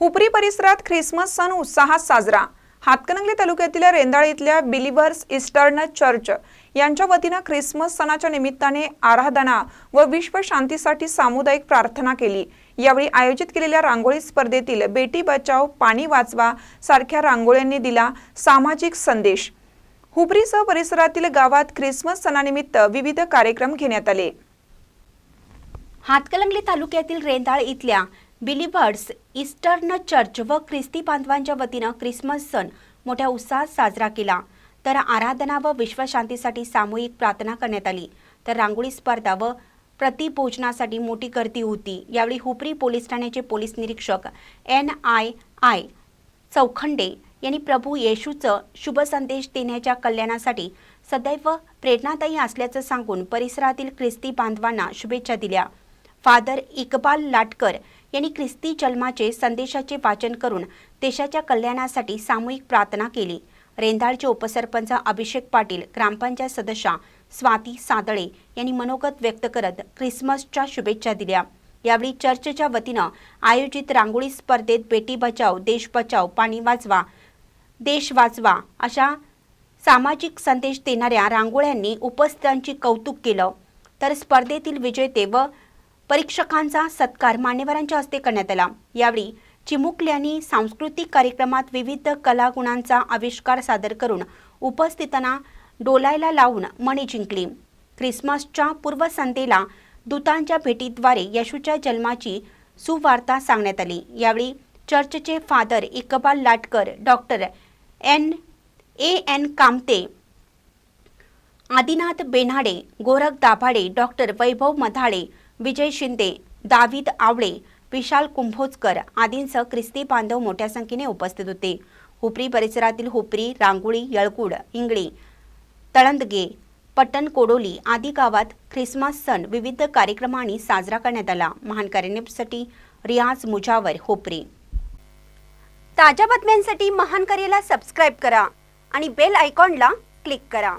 हुपरी परिसरात ख्रिसमस सण उत्साहात साजरा. हातकणंगले तालुक्यातील रेंदाळ इथल्या बिलिव्हर्स इस्टर्न चर्च यांच्या वतीनं ख्रिसमस सणाच्या निमित्ताने आराधना व विश्व शांतीसाठी सामुदायिक प्रार्थना केली. यावेळी आयोजित केलेल्या रांगोळी स्पर्धेतील बेटी बचाव पाणी वाचवा सारख्या रांगोळ्यांनी दिला सामाजिक संदेश. हुपरीसह परिसरातील गावात ख्रिसमस सणानिमित्त विविध कार्यक्रम घेण्यात आले. हातकलंगले तालुक्यातील रेंदाळ इथल्या बिलिव्हर्स ईस्टर्न चर्च व ख्रिस्ती बांधवांच्या वतीनं ख्रिसमस सण मोठ्या उत्साहात साजरा केला. तर आराधना व विश्वशांतीसाठी सामूहिक प्रार्थना करण्यात आली. तर रांगोळी स्पर्धा व प्रतिभोजनासाठी मोठी गर्दी होती. यावेळी हुपरी पोलीस ठाण्याचे पोलीस निरीक्षक एन आय आय चौखंडे यांनी प्रभू येशूचं शुभ संदेश देण्याच्या कल्याणासाठी सदैव प्रेरणादायी असल्याचं सांगून परिसरातील ख्रिस्ती बांधवांना शुभेच्छा दिल्या. फादर इकबाल लाटकर यांनी ख्रिस्ती जन्माचे संदेशाचे वाचन करून देशाच्या कल्याणासाठी सामूहिक प्रार्थना केली. रेंदाळचे उपसरपंच अभिषेक पाटील ग्रामपंचायत सदस्या स्वाती सादळे यांनी मनोगत व्यक्त करत ख्रिसमसच्या शुभेच्छा दिल्या. यावेळी चर्चच्या वतीनं आयोजित रांगोळी स्पर्धेत बेटी बचाव देश बचाव पाणी वाचवा देश वाचवा अशा सामाजिक संदेश देणाऱ्या रांगोळ्यांनी उपस्थितांची कौतुक केलं. तर स्पर्धेतील विजेते व परीक्षकांचा सत्कार मान्यवरांच्या हस्ते करण्यात आला. यावेळी चिमुकल्यांनी सांस्कृतिक कार्यक्रमात विविध कलागुणांचा आविष्कार सादर करून उपस्थितांना डोलायला लावून मणी जिंकली. ख्रिसमसच्या पूर्वसंध्येला दूतांच्या भेटीद्वारे येशूच्या जन्माची सुवार्ता सांगण्यात आली. यावेळी चर्चचे father Iqbal Latkar doctor N. A. N. Kamte Adinath Benhade Gorakh Dabhade doctor Vaibhav Madhade Vijay Shinde David Awale Vishal Kumbhojkar आदींसह ख्रिस्ती बांधव मोठ्या संख्येने उपस्थित होते. हुपरी परिसरातील हुपरी रांगोळी यळकुड इंगळी तळंदगे पट्टण कोडोली आदी गावात ख्रिसमस सण विविध कार्यक्रमांनी साजरा करण्यात आला. महान कार्यक्रमासाठी रियाज मुजावर होपरे. ताज्या बातम्यांसाठी महान करेला सबस्क्राईब करा आणि बेल आयकॉनला क्लिक करा.